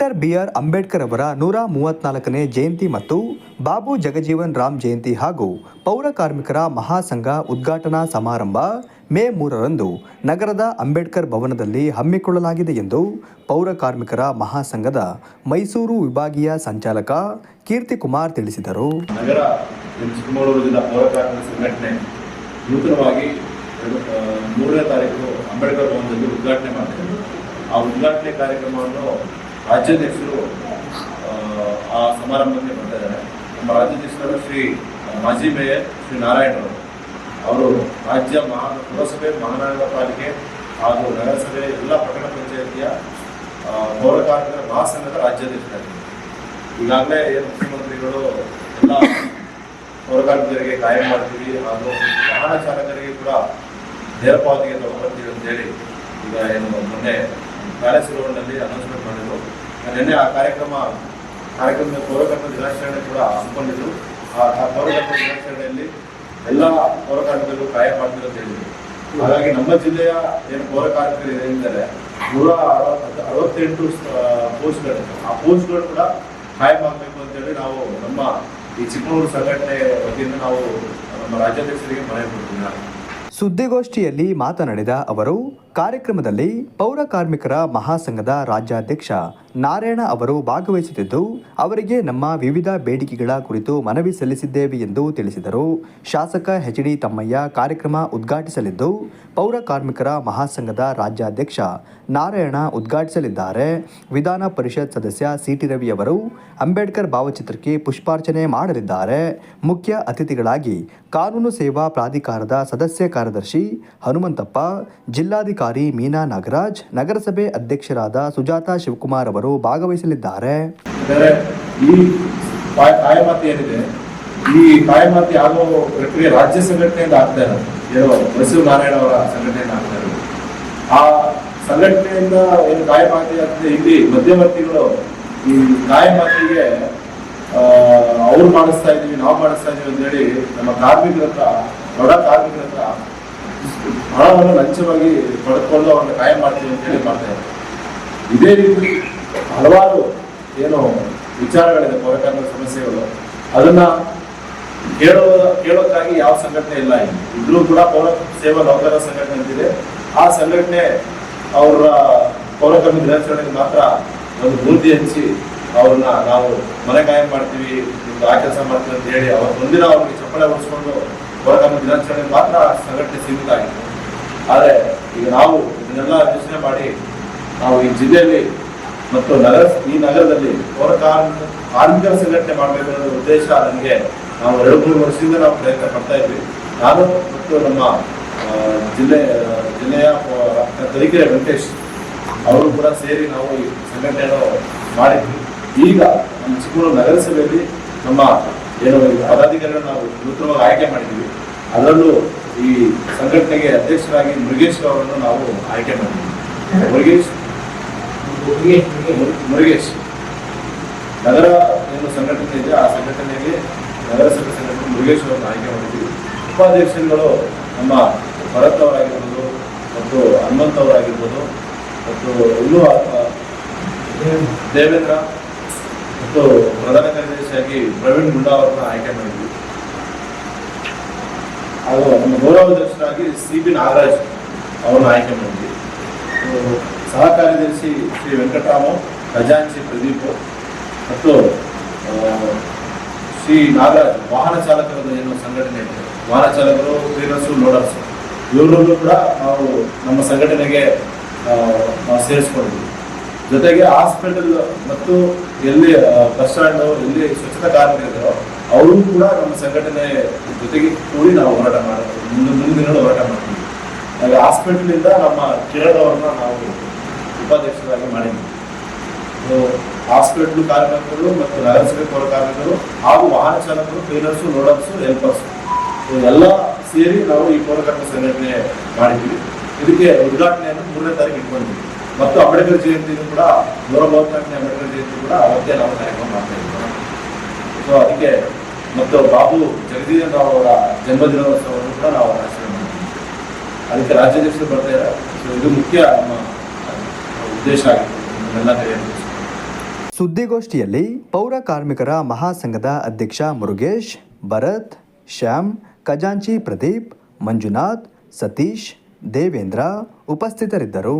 Doctor B R Ambedkar ಅವರ ನೂರ ಮೂವತ್ನಾಲ್ಕನೇ ಜಯಂತಿ ಮತ್ತು ಬಾಬು ಜಗಜೀವನ್ ರಾಮ್ ಜಯಂತಿ ಹಾಗೂ ಪೌರ ಕಾರ್ಮಿಕರ ಮಹಾಸಂಘ ಉದ್ಘಾಟನಾ ಸಮಾರಂಭ ಮೇ ಮೂರರಂದು ನಗರದ ಅಂಬೇಡ್ಕರ್ ಭವನದಲ್ಲಿ ಹಮ್ಮಿಕೊಳ್ಳಲಾಗಿದೆ ಎಂದು ಪೌರ ಕಾರ್ಮಿಕರ ಮಹಾಸಂಘದ ಮೈಸೂರು ವಿಭಾಗೀಯ ಸಂಚಾಲಕ ಕೀರ್ತಿಕುಮಾರ್ ತಿಳಿಸಿದರು. ನಗರ ಚಿಕ್ಕಮಗಳೂರು ಜಿಲ್ಲಾ ಪೌರ ಕಾರ್ಮಿಕ ಸಂಘಟನೆ ನೂತನವಾಗಿ ಮೂರನೇ ತಾರೀಕು ಅಂಬೇಡ್ಕರ್ ಭವನದಲ್ಲಿ ಉದ್ಘಾಟನೆ ಮಾಡಿದೆ. ಆ ಉದ್ಘಾಟನೆ ಕಾರ್ಯಕ್ರಮವನ್ನು ರಾಜ್ಯಾಧ್ಯಕ್ಷರು ಆ, ಸಮಾರಂಭಕ್ಕೆ ಬರ್ತಾ ನಮ್ಮ ರಾಜ್ಯಾಧ್ಯಕ್ಷರು ಶ್ರೀ ಮಾಜಿ ಮೇಯರ್ ಶ್ರೀ ನಾರಾಯಣರು ಅವರು. ರಾಜ್ಯ ಮಹಾ ಪುರಸಭೆ ಮಹಾನಗರ ಪಾಲಿಕೆ ಹಾಗೂ ನಗರಸಭೆ ಎಲ್ಲ ಪಟ್ಟಣ ಪಂಚಾಯತಿಯ ಪೌರ ಕಾರ್ಮಿಕರ ಮಹಾಸಂಘದ ರಾಜ್ಯಾಧ್ಯಕ್ಷರಾಗಿದ್ದಾರೆ. ಈಗಾಗಲೇ ಏನು ಮುಖ್ಯಮಂತ್ರಿಗಳು ಎಲ್ಲ ಪೌರಕಾರ್ಮಿಕರಿಗೆ ಕಾಯಂ ಮಾಡ್ತೀವಿ ಹಾಗೂ ವಾಹನ ಚಾಲಕರಿಗೆ ಕೂಡ ನೇರ ಪಾವತಿಗೆ ತಗೊಂಡ್ಬರ್ತೀವಿ ಅಂತೇಳಿ ಈಗ ಏನು ಮೊನ್ನೆ ಪ್ಯಾಲೇಸ್ ಗ್ರೌಂಡಲ್ಲಿ ಅನೌನ್ಸ್ಮೆಂಟ್ ಮಾಡಿದ್ರು. ನಿನ್ನೆ ಆ ಕಾರ್ಯಕ್ರಮ, ಕಾರ್ಯಕ್ರಮದ ಪೌರಕರ್ಮ ದಿನಾಚರಣೆ ಕೂಡ ಹಮ್ಮಿಕೊಂಡಿದ್ರು. ಆ ಪೌರಕರ್ಮ ದಿನಾಚರಣೆಯಲ್ಲಿ ಎಲ್ಲ ಪೌರಕಾರ್ಮಿಕರು ಕಾಯಂ ಮಾಡ್ತೀವಿ ಅಂತ ಹೇಳಿದ್ರು. ಹಾಗಾಗಿ ನಮ್ಮ ಜಿಲ್ಲೆಯ ಏನು ಪೌರಕಾರ್ಮಿಕರು ಏನಿದ್ದಾರೆ, ನೂರ ಅರವತ್ತು, ಅರವತ್ತೆಂಟು ಪೋಸ್ಟ್ಗಳು. ಆ ಪೋಸ್ಟ್ಗಳು ಕೂಡ ಖಾಯಂ ಆಗಬೇಕು ಅಂತೇಳಿ ನಾವು ನಮ್ಮ ಈ ಚಿಕ್ಕಮಗಳೂರು ಸಂಘಟನೆ ವತಿಯಿಂದ ನಾವು ನಮ್ಮ ರಾಜ್ಯಾಧ್ಯಕ್ಷರಿಗೆ ಮನವಿ ಕೊಡ್ತೀವಿ. ಸುದ್ದಿಗೋಷ್ಠಿಯಲ್ಲಿ ಮಾತನಾಡಿದ ಅವರು ಕಾರ್ಯಕ್ರಮದಲ್ಲಿ ಪೌರ ಕಾರ್ಮಿಕರ ಮಹಾಸಂಘದ ರಾಜ್ಯಾಧ್ಯಕ್ಷ ನಾರಾಯಣ ಅವರು ಭಾಗವಹಿಸುತ್ತಿದ್ದು, ಅವರಿಗೆ ನಮ್ಮ ವಿವಿಧ ಬೇಡಿಕೆಗಳ ಕುರಿತು ಮನವಿ ಸಲ್ಲಿಸಿದ್ದೇವೆ ಎಂದು ತಿಳಿಸಿದರು. ಶಾಸಕ ಎಚ್ ಡಿ ತಮ್ಮಯ್ಯ ಕಾರ್ಯಕ್ರಮ ಉದ್ಘಾಟಿಸಲಿದ್ದು, ಪೌರ ಕಾರ್ಮಿಕರ ಮಹಾಸಂಘದ ರಾಜ್ಯಾಧ್ಯಕ್ಷ ನಾರಾಯಣ ಉದ್ಘಾಟಿಸಲಿದ್ದಾರೆ. ವಿಧಾನ ಪರಿಷತ್ ಸದಸ್ಯ ಸಿಟಿ ರವಿ ಅವರು ಅಂಬೇಡ್ಕರ್ ಭಾವಚಿತ್ರಕ್ಕೆ ಪುಷ್ಪಾರ್ಚನೆ ಮಾಡಲಿದ್ದಾರೆ. ಮುಖ್ಯ ಅತಿಥಿಗಳಾಗಿ ಕಾನೂನು ಸೇವಾ ಪ್ರಾಧಿಕಾರದ ಸದಸ್ಯ ಕಾರ್ಯದರ್ಶಿ ಹನುಮಂತಪ್ಪ, ಜಿಲ್ಲಾಧಿಕಾರಿ ಮೀನಾ ನಾಗರಾಜ್, ನಗರಸಭೆ ಅಧ್ಯಕ್ಷರಾದ ಸುಜಾತಾ ಶಿವಕುಮಾರ್ ಅವರು ಭಾಗವಹಿಸಲಿದ್ದಾರೆ. ಈ ಕಾಯ- ಕಾಯಮಾತಿ ಏನಿದೆ, ಈ ಆಗೋ ಪ್ರಕ್ರಿಯೆ ರಾಜ್ಯ ಸಂಘಟನೆಯಿಂದ ಆಗ್ತಾ ಇರೋದು. ಬಸವ ನಾರಾಯಣ ಅವರ ಸಂಘಟನೆಯಿಂದ ಆಗ್ತಾ ಇರೋದು. ಆ ಸಂಘಟನೆಯಿಂದ ಏನು ಕಾಯಮಾತಿ ಆಗ್ತದೆ, ಇಲ್ಲಿ ಮಧ್ಯವರ್ತಿಗಳು ಈ ಕಾಯಮಾತಿಗೆ ಅವ್ರು ಮಾಡಿಸ್ತಾ ಇದೀವಿ ನಾವು ಮಾಡಿಸ್ತಾ ಇದೀವಿ ಅಂತ ಹೇಳಿ ನಮ್ಮ ಕಾರ್ಮಿಕರ ಹತ್ರ ದೊಡ್ಡ ಕಾರ್ಮಿಕರ ಹತ್ರ ಹಣವನ್ನು ಲಂಚವಾಗಿ ಪಡೆದುಕೊಂಡು ಅವ್ರನ್ನ ಕಾಯಂ ಮಾಡ್ತೀವಿ ಅಂತ ಹೇಳಿ ಮಾಡ್ತಾ ಇದ್ದಾರೆ ಇದೇ ರೀತಿ ಹಲವಾರು ಏನು ವಿಚಾರಗಳಿದೆ ಪೌರಕಾರ್ಮಿಕ ಸಮಸ್ಯೆಗಳು. ಅದನ್ನ ಕೇಳೋ, ಕೇಳೋಕ್ಕಾಗಿ ಯಾವ ಸಂಘಟನೆ ಇಲ್ಲ ಇದ್ರೂ ಕೂಡ ಪೌರ ಸೇವಾ ನೌಕರರ ಸಂಘಟನೆ ಅಂತಿದೆ. ಆ ಸಂಘಟನೆ ಅವರ ಪೌರಕಾರ್ಮಿಕ ದಿನಾಚರಣೆಗೆ ಮಾತ್ರ ಒಂದು ಬೂದಿ ಹಂಚಿ ಅವ್ರನ್ನ ನಾವು ಮನೆ ಕಾಯಂ ಮಾಡ್ತೀವಿ, ಆ ಕೆಲಸ ಮಾಡ್ತೀವಿ ಅಂತ ಹೇಳಿ ಅವ್ರ ಮುಂದಿನ ಅವ್ರಿಗೆ ಚಪ್ಪಳೆ ಹೊಡಿಸ್ಕೊಂಡು ಪೌರಕಾರ್ಮಿಕ ದಿನಾಚರಣೆ ಮಾತ್ರ ಸಂಘಟನೆ ಸೀಮಿತ ಆಗಿದೆ ಆದರೆ ಈಗ ನಾವು ಇದನ್ನೆಲ್ಲ ಯೋಚನೆ ಮಾಡಿ ನಾವು ಈ ಜಿಲ್ಲೆಯಲ್ಲಿ ಮತ್ತು ನಗರ ಈ ನಗರದಲ್ಲಿ ಪೌರ ಕಾರ್ಮಿಕ ಕಾರ್ಮಿಕರ ಸಂಘಟನೆ ಮಾಡಬೇಕು ಅನ್ನೋ ಉದ್ದೇಶ ನನಗೆ ನಾವು ಎರಡು, ಮೂರು ವರ್ಷದಿಂದ ನಾವು ಪ್ರಯತ್ನ ಪಡ್ತಾ ಇದ್ವಿ. ನಾನು ಮತ್ತು ನಮ್ಮ ಜಿಲ್ಲೆ, ಜಿಲ್ಲೆಯ ತರೀಕೆರೆ ವೆಂಕಟೇಶ್ ಅವರು ಕೂಡ ಸೇರಿ ನಾವು ಈ ಸಂಘಟನೆಯನ್ನು ಮಾಡಿದ್ವಿ. ಈಗ ನಮ್ಮ ಚಿಕ್ಕಮಗಳೂರು ನಗರಸಭೆಯಲ್ಲಿ ನಮ್ಮ ಏನು ಪದಾಧಿಕಾರಿಗಳು ನಾವು ನೂತನವಾಗಿ ಆಯ್ಕೆ ಮಾಡಿದ್ದೀವಿ. ಅದರಲ್ಲೂ ಈ ಸಂಘಟನೆಗೆ ಅಧ್ಯಕ್ಷರಾಗಿ ಮುರುಗೇಶ್ ಅವರನ್ನು ನಾವು ಆಯ್ಕೆ ಮಾಡಿದ್ವಿ ಮುರುಗೇಶ್? ಮುರು- ಮುರುಗೇಶ್. ನಗರ ಏನು ಸಂಘಟನೆ ಇದೆ, ಆ ಸಂಘಟನೆಯಲ್ಲಿ ನಗರಸಭೆ ಸಂಘಟನೆ ಮುರುಗೇಶ್ ಅವರನ್ನು ಆಯ್ಕೆ ಮಾಡಿದ್ವಿ ಉಪಾಧ್ಯಕ್ಷರುಗಳು ನಮ್ಮ ಭರತ್ ಅವರಾಗಿರ್ಬೋದು, ಮತ್ತು ಹನುಮಂತ್ ಅವರಾಗಿರ್ಬೋದು, ಮತ್ತು ಇನ್ನೂ ದೇವೇಂದ್ರ, ಮತ್ತು ಪ್ರಧಾನ ಕಾರ್ಯದರ್ಶಿಯಾಗಿ ಪ್ರವೀಣ್ ಗುಂಡಾ ಅವರನ್ನ ಆಯ್ಕೆ ಮಾಡಿದ್ವಿ ಹಾಗೂ ನಮ್ಮ ಗೌರವಾಧ್ಯಕ್ಷರಾಗಿ ಸಿ ಬಿ ನಾಗರಾಜ್ ಅವರನ್ನು ಆಯ್ಕೆ ಮಾಡಿದ್ವಿ ಸಹ ಕಾರ್ಯದರ್ಶಿ ಶ್ರೀ ವೆಂಕಟರಾಮು, ಖಜಾಂಚಿ ಪ್ರದೀಪ್ ಮತ್ತು ಶ್ರೀ ನಾಗರಾಜ್ ವಾಹನ ಚಾಲಕರ ಏನು ಸಂಘಟನೆ ಇದೆ. ವಾಹನ ಚಾಲಕರು ಕ್ಲೀನರ್ಸು ಲೋಡರ್ಸ್ ಇವರೂ ಕೂಡ ನಾವು ನಮ್ಮ ಸಂಘಟನೆಗೆ ಸೇರಿಸ್ಕೊಂಡಿದ್ವಿ ಜೊತೆಗೆ ಹಾಸ್ಪಿಟಲ್ ಮತ್ತು ಎಲ್ಲಿ ಬಸ್ ಸ್ಟ್ಯಾಂಡ್ ಎಲ್ಲಿ ಸ್ವಚ್ಛತಾ ಕಾರ್ಮಿಕರಿದ್ದಾರೋ ಅವರು ಕೂಡ ನಮ್ಮ ಸಂಘಟನೆ ಜೊತೆಗೆ ಕೂಡಿ ನಾವು ಹೋರಾಟ ಮಾಡ್ತೀವಿ ಮುಂದೆ, ಮುಂದಿನ ಹೋರಾಟ ಮಾಡ್ತೀವಿ. ಹಾಗೆ ಹಾಸ್ಪಿಟಲ್ ಇಂದ ನಮ್ಮ ಕಿರಣ್ ನಾವು ಉಪಾಧ್ಯಕ್ಷರಾಗಿ ಮಾಡಿದ್ವಿ ಹಾಸ್ಪಿಟಲ್ ಕಾರ್ಮಿಕರು ಮತ್ತು ನಗರಸಭೆ ಪೌರ ಕಾರ್ಮಿಕರು ಹಾಗೂ ವಾಹನ ಚಾಲಕರು ಕ್ಲೀನರ್ಸು ರೋಡರ್ಸು ಹೆಲ್ಪರ್ಸ್ ಎಲ್ಲ ಸೇರಿ ನಾವು ಈ ಪೌರ ಕಾರ್ಮಿಕ ಸಂಘಟನೆ ಮಾಡಿದ್ವಿ ಇದಕ್ಕೆ ಉದ್ಘಾಟನೆಯನ್ನು ಮೂರನೇ ತಾರೀಕು ಇಟ್ಕೊಂಡಿದ್ವಿ ಮತ್ತು ಅಂಬೇಡ್ಕರ್ ಜಯಂತಿನೂ ಕೂಡ ನೂರ ಮೂವತ್ನಾಲ್ಕನೇ ಅಂಬೇಡ್ಕರ್ ಜಯಂತಿ ಕೂಡ ಅವತ್ತೇ ನಾವು ಕಾರ್ಯಕ್ರಮ ಮಾಡ್ತಾ ಇದ್ದೀವಿ. ಸೊ ಅದಕ್ಕೆ ಮತ್ತು ಬಾಬು ಜಗದೀಶ್ ರಾವ್ ಅವರ ಜನ್ಮದಿನೋತ್ಸವವನ್ನು ಕೂಡ ನಾವು ಆಚರಣೆ ಮಾಡ್ತೀವಿ. ಅದಕ್ಕೆ ರಾಜ್ಯಾಧ್ಯಕ್ಷರು ಬರ್ತಾ ಇದ್ದಾರೆ. ಸೊ ಇದು ಮುಖ್ಯ ನಮ್ಮ ಉದ್ದೇಶ ಆಗಿತ್ತು ನಮ್ಮೆಲ್ಲ ಕರೆಯೋದು ಸುದ್ದಿಗೋಷ್ಠಿಯಲ್ಲಿ ಪೌರ ಕಾರ್ಮಿಕರ ಮಹಾಸಂಘದ ಅಧ್ಯಕ್ಷ ಮುರುಗೇಶ್, ಭರತ್, ಶ್ಯಾಮ್, ಖಜಾಂಚಿ ಪ್ರದೀಪ್, ಮಂಜುನಾಥ್, ಸತೀಶ್, ದೇವೇಂದ್ರ ಉಪಸ್ಥಿತರಿದ್ದರು.